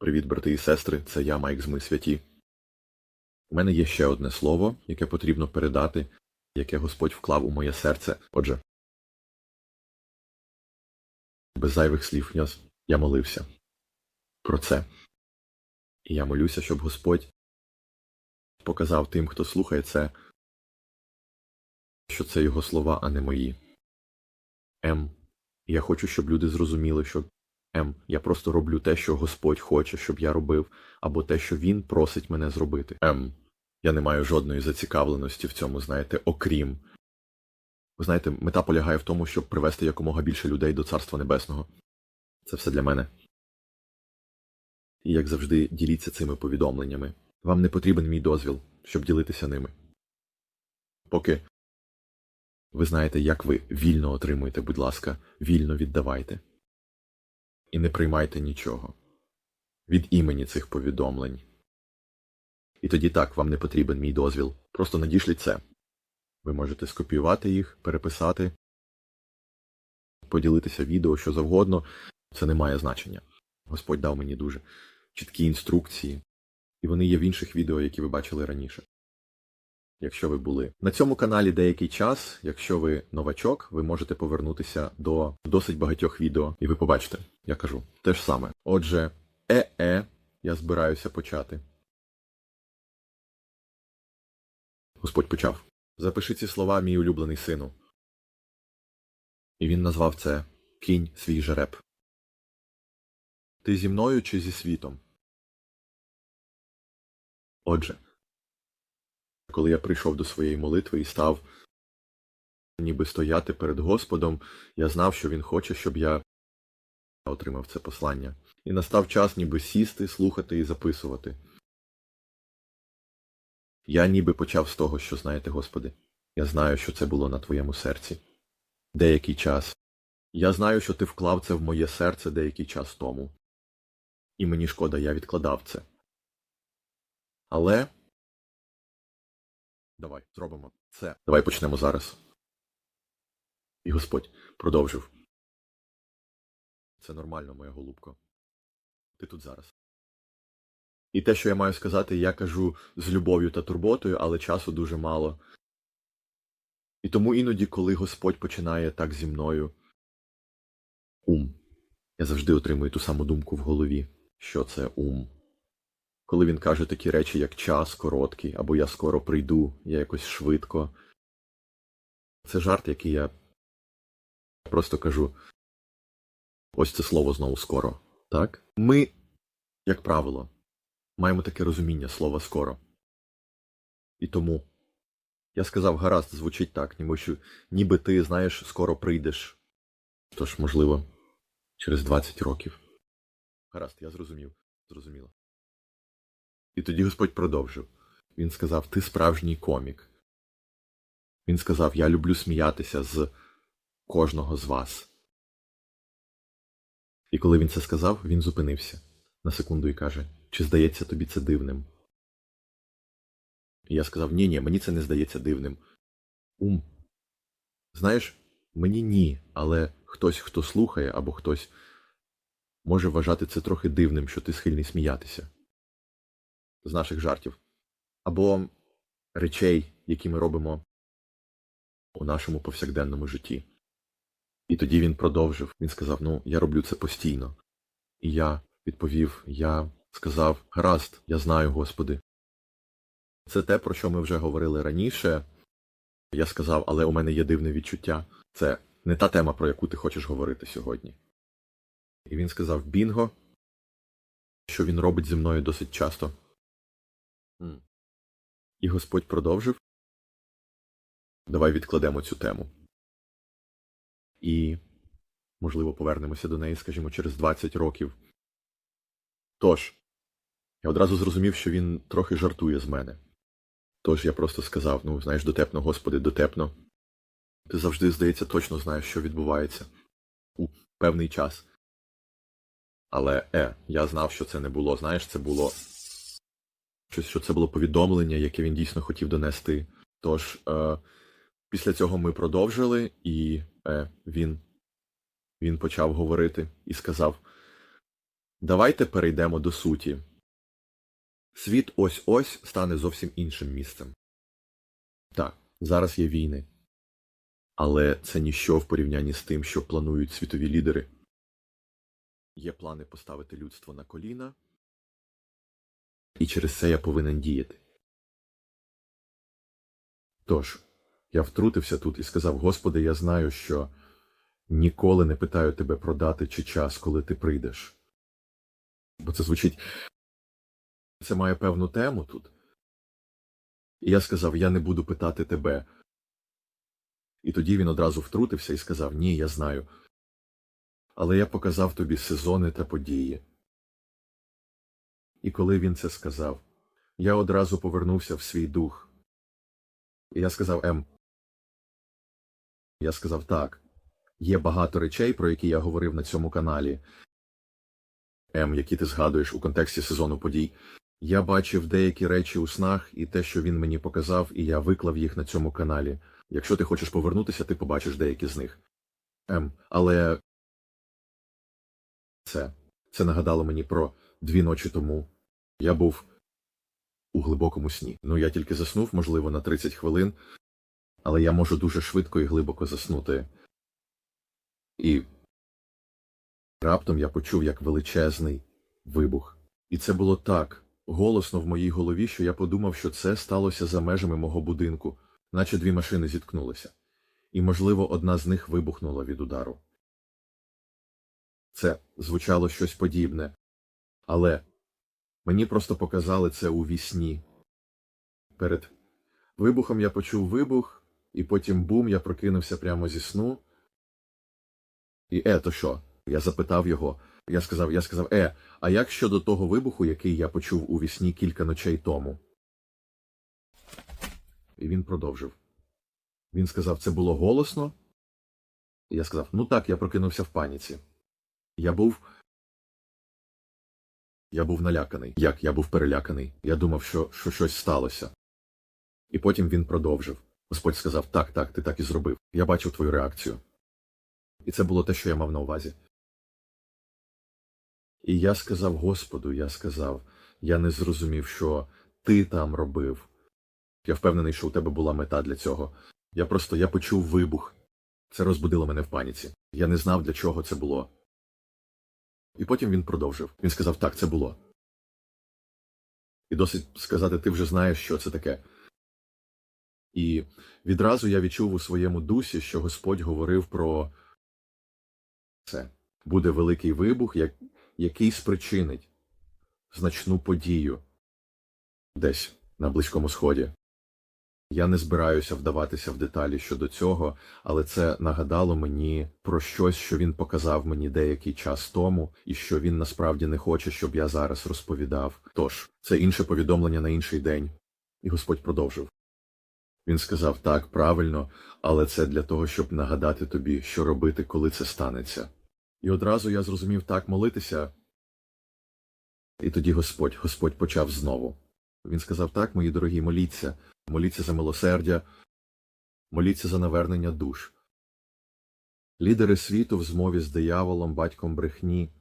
Привіт, брати і сестри, це я, Майк з Ми Святі. У мене є ще одне слово, яке потрібно передати, яке Господь вклав у моє серце. Отже, без зайвих слів я, я молився про це. І я молюся, щоб Господь показав тим, хто слухає це, що це його слова, а не мої. М. Я хочу, щоб люди зрозуміли, що М. Я просто роблю те, що Господь хоче, щоб я робив, або те, що Він просить мене зробити. М. Я не маю жодної зацікавленості в цьому, знаєте, окрім. Ви знаєте, мета полягає в тому, щоб привести якомога більше людей до Царства Небесного. Це все для мене. І як завжди, діліться цими повідомленнями. Вам не потрібен мій дозвіл, щоб ділитися ними. Поки ви знаєте, як ви вільно отримуєте, будь ласка, вільно віддавайте. І не приймайте нічого від імені цих повідомлень. І тоді так, вам не потрібен мій дозвіл. Просто надішліть це. Ви можете скопіювати їх, переписати, поділитися відео, що завгодно. Це не має значення. Господь дав мені дуже чіткі інструкції, і вони є в інших відео, які ви бачили раніше. Якщо ви були на цьому каналі деякий час, якщо ви новачок, ви можете повернутися до досить багатьох відео, і ви побачите, я кажу, те ж саме. Отже, е-е, я збираюся почати. Господь почав. Запиши ці слова, мій улюблений сину. І він назвав це Кінь свій жереб. Ти зі мною чи зі світом? Отже, коли я прийшов до своєї молитви і став ніби стояти перед Господом, я знав, що він хоче, щоб я отримав це послання. І настав час ніби сісти, слухати і записувати. Я ніби почав з того, що знаєте, Господи, я знаю, що це було на твоєму серці. Деякий час. Я знаю, що ти вклав це в моє серце деякий час тому. І мені шкода, я відкладав це. Але. Давай, зробимо це. Давай почнемо зараз. І Господь продовжив. Це нормально, моя голубко. Ти тут зараз. І те, що я маю сказати, я кажу з любов'ю та турботою, але часу дуже мало. І тому іноді, коли Господь починає так зі мною ум, я завжди отримую ту саму думку в голові, що це ум. Коли він каже такі речі, як час короткий, або я скоро прийду, я якось швидко. Це жарт, який я просто кажу. Ось це слово знову скоро. Так? Ми, як правило, маємо таке розуміння слова скоро. І тому я сказав, гаразд, звучить так, ніби що ніби ти, знаєш, скоро прийдеш. Тож, можливо, через 20 років. Гаразд, я зрозумів. Зрозуміло. І тоді Господь продовжив. Він сказав, ти справжній комік. Він сказав, я люблю сміятися з кожного з вас. І коли він це сказав, він зупинився на секунду і каже, чи здається тобі це дивним? І я сказав, ні, ні, мені це не здається дивним. Ум. Знаєш, мені ні, але хтось, хто слухає, або хтось може вважати це трохи дивним, що ти схильний сміятися з наших жартів, або речей, які ми робимо у нашому повсякденному житті. І тоді він продовжив, він сказав, ну, я роблю це постійно. І я відповів, я сказав, гаразд, я знаю, Господи. Це те, про що ми вже говорили раніше. Я сказав, але у мене є дивне відчуття. Це не та тема, про яку ти хочеш говорити сьогодні. І він сказав Бінго, що він робить зі мною досить часто. І Господь продовжив. Давай відкладемо цю тему. І, можливо, повернемося до неї, скажімо, через 20 років. Тож, я одразу зрозумів, що він трохи жартує з мене. Тож я просто сказав, ну, знаєш, дотепно, Господи, дотепно. Ти завжди, здається, точно знаєш, що відбувається у певний час. Але, е, я знав, що це не було. Знаєш, це було щось, що це було повідомлення, яке він дійсно хотів донести. Тож, е, після цього ми продовжили, і е, він, він почав говорити і сказав: Давайте перейдемо до суті. Світ ось ось стане зовсім іншим місцем. Так, зараз є війни. Але це ніщо в порівнянні з тим, що планують світові лідери. Є плани поставити людство на коліна, і через це я повинен діяти. Тож, я втрутився тут і сказав: Господи, я знаю, що ніколи не питаю тебе про дати чи час, коли ти прийдеш. Бо це звучить. Це має певну тему тут. І я сказав: Я не буду питати тебе. І тоді він одразу втрутився і сказав: Ні, я знаю. Але я показав тобі сезони та події. І коли він це сказав, я одразу повернувся в свій дух. І я сказав Ем. Я сказав так. Є багато речей, про які я говорив на цьому каналі. Ем, які ти згадуєш у контексті сезону подій. Я бачив деякі речі у снах і те, що він мені показав, і я виклав їх на цьому каналі. Якщо ти хочеш повернутися, ти побачиш деякі з них. Ем, але це, це нагадало мені про дві ночі тому. Я був у глибокому сні. Ну, я тільки заснув, можливо, на 30 хвилин, але я можу дуже швидко і глибоко заснути. І раптом я почув як величезний вибух. І це було так голосно в моїй голові, що я подумав, що це сталося за межами мого будинку, наче дві машини зіткнулися. І, можливо, одна з них вибухнула від удару. Це звучало щось подібне, але мені просто показали це у вісні. Перед вибухом я почув вибух, і потім бум, я прокинувся прямо зі сну. І е, то що? Я запитав його. Я сказав, я сказав, е, а як щодо того вибуху, який я почув у вісні кілька ночей тому? І він продовжив. Він сказав, це було голосно. Я сказав, ну так, я прокинувся в паніці. Я був. Я був наляканий. Як я був переляканий. Я думав, що, що щось сталося. І потім він продовжив. Господь сказав: Так, так, ти так і зробив. Я бачив твою реакцію. І це було те, що я мав на увазі. І я сказав Господу, я сказав, я не зрозумів, що ти там робив. Я впевнений, що у тебе була мета для цього. Я просто я почув вибух. Це розбудило мене в паніці. Я не знав, для чого це було. І потім він продовжив. Він сказав, так, це було. І досить сказати, ти вже знаєш, що це таке. І відразу я відчув у своєму дусі, що Господь говорив про це. Буде великий вибух, як... який спричинить значну подію десь на Близькому Сході. Я не збираюся вдаватися в деталі щодо цього, але це нагадало мені про щось, що він показав мені деякий час тому, і що він насправді не хоче, щоб я зараз розповідав. Тож, це інше повідомлення на інший день. І Господь продовжив. Він сказав так, правильно, але це для того, щоб нагадати тобі, що робити, коли це станеться. І одразу я зрозумів так молитися. І тоді Господь, Господь почав знову. Він сказав так, мої дорогі, моліться, моліться за милосердя, моліться за навернення душ. Лідери світу в змові з дияволом, батьком брехні,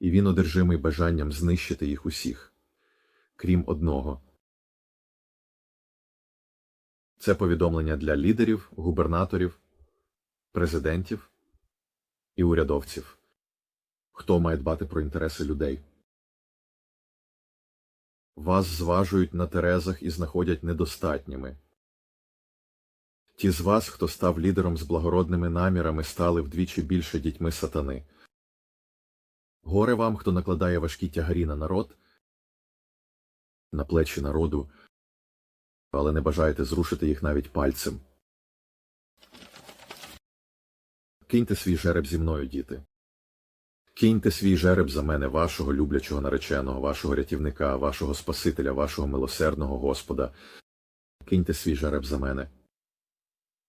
і він одержимий бажанням знищити їх усіх, крім одного. Це повідомлення для лідерів, губернаторів, президентів і урядовців, хто має дбати про інтереси людей. Вас зважують на терезах і знаходять недостатніми. Ті з вас, хто став лідером з благородними намірами, стали вдвічі більше дітьми сатани. Горе вам, хто накладає важкі тягарі на народ, на плечі народу, але не бажаєте зрушити їх навіть пальцем. Киньте свій жереб зі мною, діти. Киньте свій жереб за мене, вашого люблячого нареченого, вашого рятівника, вашого Спасителя, вашого милосердного Господа. Киньте свій жереб за мене.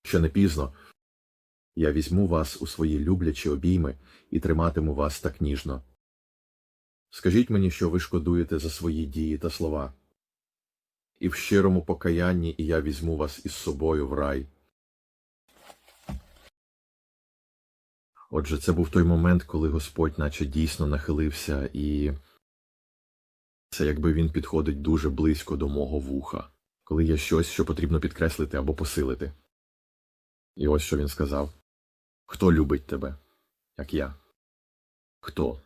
Ще не пізно. Я візьму вас у свої люблячі обійми і триматиму вас так ніжно. Скажіть мені, що ви шкодуєте за свої дії та слова. І в щирому покаянні і я візьму вас із собою в рай. Отже, це був той момент, коли Господь наче дійсно нахилився, і це якби він підходить дуже близько до мого вуха, коли є щось, що потрібно підкреслити або посилити. І ось що він сказав: Хто любить тебе, як я? Хто?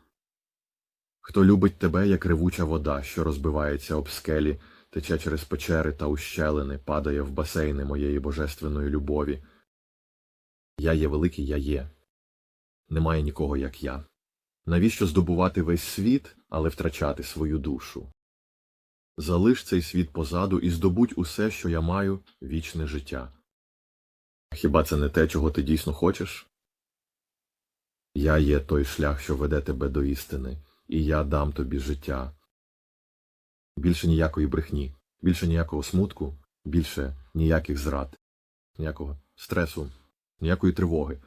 Хто любить тебе, як ревуча вода, що розбивається об скелі, тече через печери та ущелини, падає в басейни моєї божественної любові. Я є великий, я є. Немає нікого, як я. Навіщо здобувати весь світ, але втрачати свою душу? Залиш цей світ позаду і здобудь усе, що я маю, вічне життя. Хіба це не те, чого ти дійсно хочеш? Я є той шлях, що веде тебе до істини, і я дам тобі життя. Більше ніякої брехні, більше ніякого смутку, більше ніяких зрад, ніякого стресу, ніякої тривоги.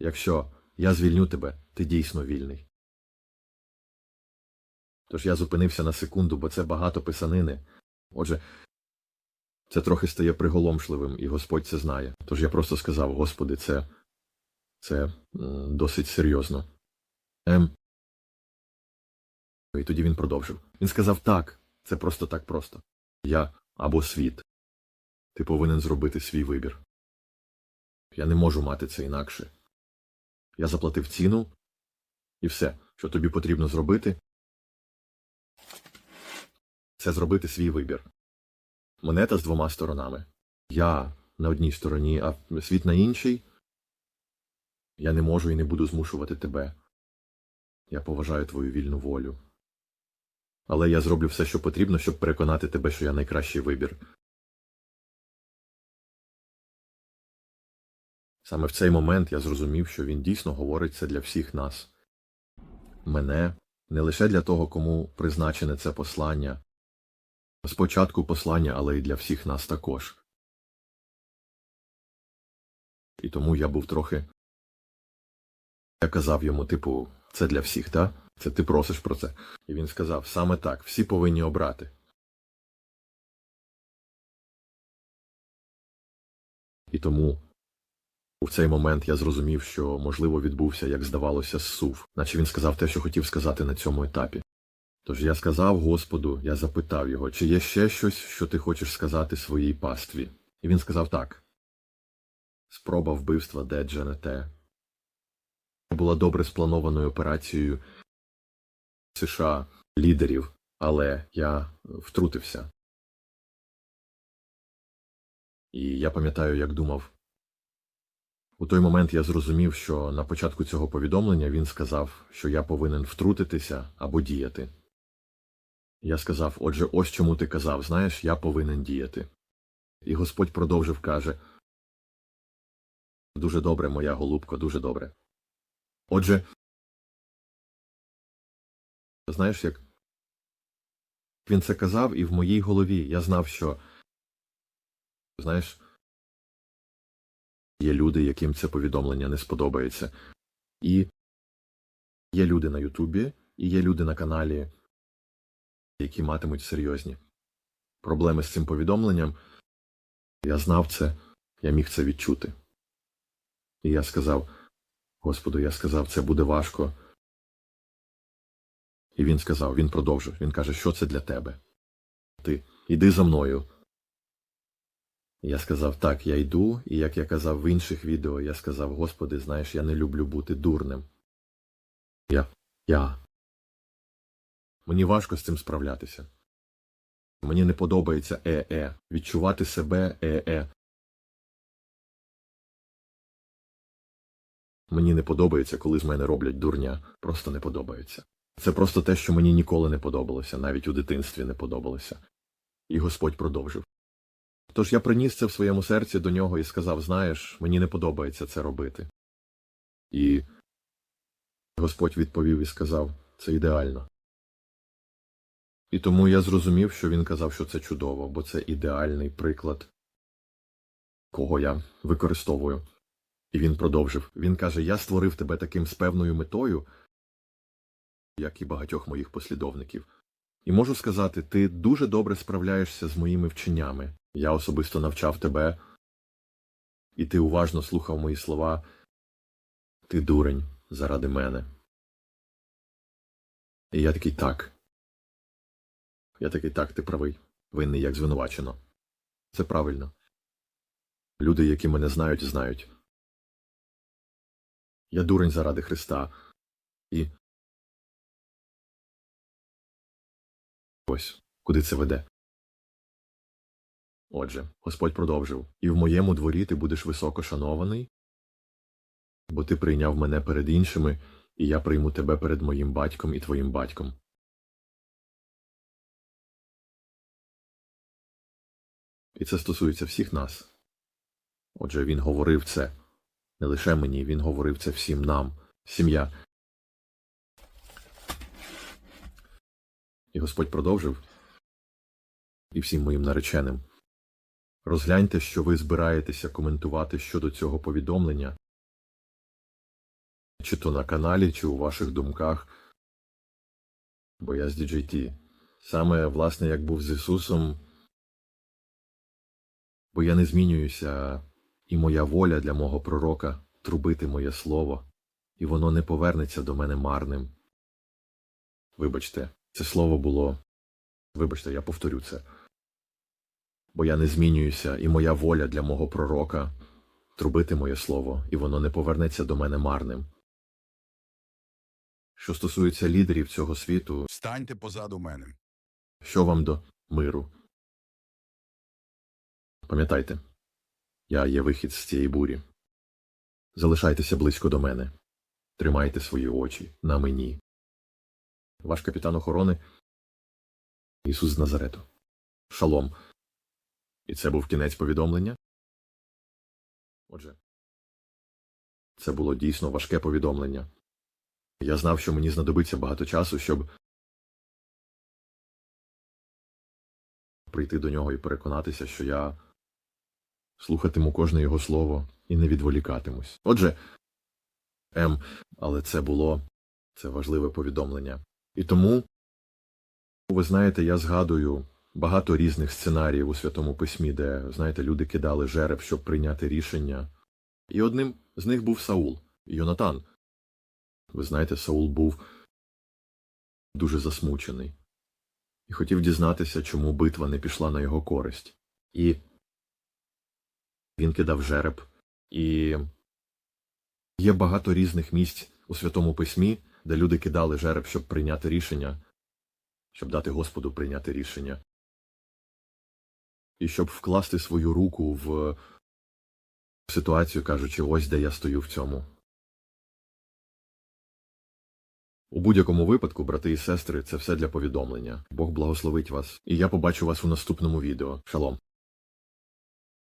Якщо я звільню тебе, ти дійсно вільний. Тож я зупинився на секунду, бо це багато писанини. Отже, це трохи стає приголомшливим, і Господь це знає. Тож я просто сказав, Господи, це, це досить серйозно. Ем. І тоді він продовжив. Він сказав так, це просто так просто. Я або світ. Ти повинен зробити свій вибір. Я не можу мати це інакше. Я заплатив ціну, і все, що тобі потрібно зробити, це зробити свій вибір. Монета з двома сторонами. Я на одній стороні, а світ на іншій. Я не можу і не буду змушувати тебе. Я поважаю твою вільну волю. Але я зроблю все, що потрібно, щоб переконати тебе, що я найкращий вибір. Саме в цей момент я зрозумів, що він дійсно говорить це для всіх нас. Мене не лише для того, кому призначене це послання, спочатку послання, але й для всіх нас також. І тому я був трохи. Я казав йому, типу, це для всіх, та? Це ти просиш про це. І він сказав саме так, всі повинні обрати. І тому у цей момент я зрозумів, що, можливо, відбувся, як здавалося, зсув, наче він сказав те, що хотів сказати на цьому етапі. Тож я сказав Господу, я запитав його, чи є ще щось, що ти хочеш сказати своїй пастві. І він сказав так. Спроба вбивства Деджа не те. Була добре спланованою операцією США, лідерів, але я втрутився. І я пам'ятаю, як думав. У той момент я зрозумів, що на початку цього повідомлення він сказав, що я повинен втрутитися або діяти. Я сказав, отже, ось чому ти казав, знаєш, я повинен діяти. І Господь продовжив каже Дуже добре, моя голубко, дуже добре. Отже, знаєш, як він це казав, і в моїй голові я знав, що знаєш, є люди, яким це повідомлення не сподобається. І є люди на Ютубі, і є люди на каналі, які матимуть серйозні проблеми з цим повідомленням. Я знав це, я міг це відчути. І я сказав, Господу, я сказав, це буде важко. І він сказав, він продовжив, він каже, що це для тебе? Ти іди за мною. Я сказав, так, я йду, і як я казав в інших відео, я сказав, Господи, знаєш, я не люблю бути дурним. Я. Я. Мені важко з цим справлятися. Мені не подобається е-е, відчувати себе е-е. Мені не подобається, коли з мене роблять дурня. Просто не подобається. Це просто те, що мені ніколи не подобалося, навіть у дитинстві не подобалося. І Господь продовжив. Тож я приніс це в своєму серці до нього і сказав: знаєш, мені не подобається це робити. І Господь відповів і сказав це ідеально. І тому я зрозумів, що він казав, що це чудово, бо це ідеальний приклад, кого я використовую. І він продовжив. Він каже: Я створив тебе таким з певною метою, як і багатьох моїх послідовників. І можу сказати, ти дуже добре справляєшся з моїми вченнями. Я особисто навчав тебе, і ти уважно слухав мої слова. Ти дурень заради мене. І я такий так. Я такий так, ти правий. Винний як звинувачено. Це правильно. Люди, які мене знають, знають. Я дурень заради Христа. І. Ось, куди це веде. Отже, Господь продовжив І в моєму дворі ти будеш високо шанований, бо ти прийняв мене перед іншими, і я прийму тебе перед моїм батьком і твоїм батьком. І це стосується всіх нас. Отже, він говорив це не лише мені, він говорив це всім нам, сім'я. І Господь продовжив і всім моїм нареченим. Розгляньте, що ви збираєтеся коментувати щодо цього повідомлення, чи то на каналі, чи у ваших думках. Бо я з DJT. Саме, власне, як був з Ісусом, бо я не змінююся, і моя воля для мого пророка трубити моє слово, і воно не повернеться до мене марним. Вибачте, це слово було. Вибачте, я повторю це. Бо я не змінююся, і моя воля для мого пророка трубити моє слово, і воно не повернеться до мене марним. Що стосується лідерів цього світу, Станьте позаду мене. що вам до миру? Пам'ятайте, я є вихід з цієї бурі. Залишайтеся близько до мене. Тримайте свої очі на мені. Ваш капітан охорони Ісус з Назарету. Шалом. І це був кінець повідомлення? Отже, це було дійсно важке повідомлення. Я знав, що мені знадобиться багато часу, щоб прийти до нього і переконатися, що я слухатиму кожне його слово і не відволікатимусь. Отже, М, але це було це важливе повідомлення. І тому, ви знаєте, я згадую багато різних сценаріїв у Святому Письмі, де, знаєте, люди кидали жереб, щоб прийняти рішення. І одним з них був Саул, Йонатан. Ви знаєте, Саул був дуже засмучений і хотів дізнатися, чому битва не пішла на його користь. І він кидав жереб. І є багато різних місць у Святому Письмі, де люди кидали жереб, щоб прийняти рішення, щоб дати Господу прийняти рішення. І щоб вкласти свою руку в ситуацію, кажучи, ось де я стою в цьому. У будь-якому випадку, брати і сестри, це все для повідомлення. Бог благословить вас, і я побачу вас у наступному відео. Шалом.